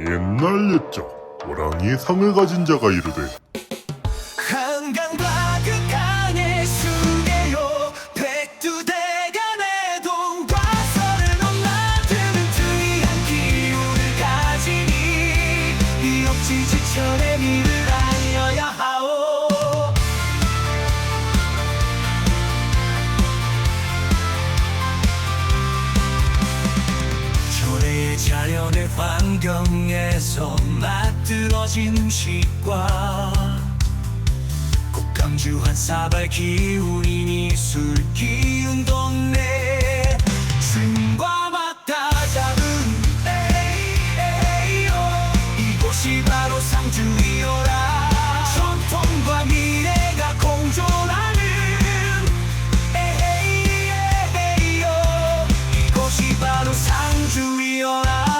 옛날 옛적 호랑이의 상을 가진 자가 이르되 한강과 그 강의 수계요. 백두대간의 동과 서를 넘나드는 특이한 기운을 가지니 이 억지 지천의 미를 알 자연의 환경에서 만들어진 음식과 곡강주한 사발 기운이 나는 상주 위여라.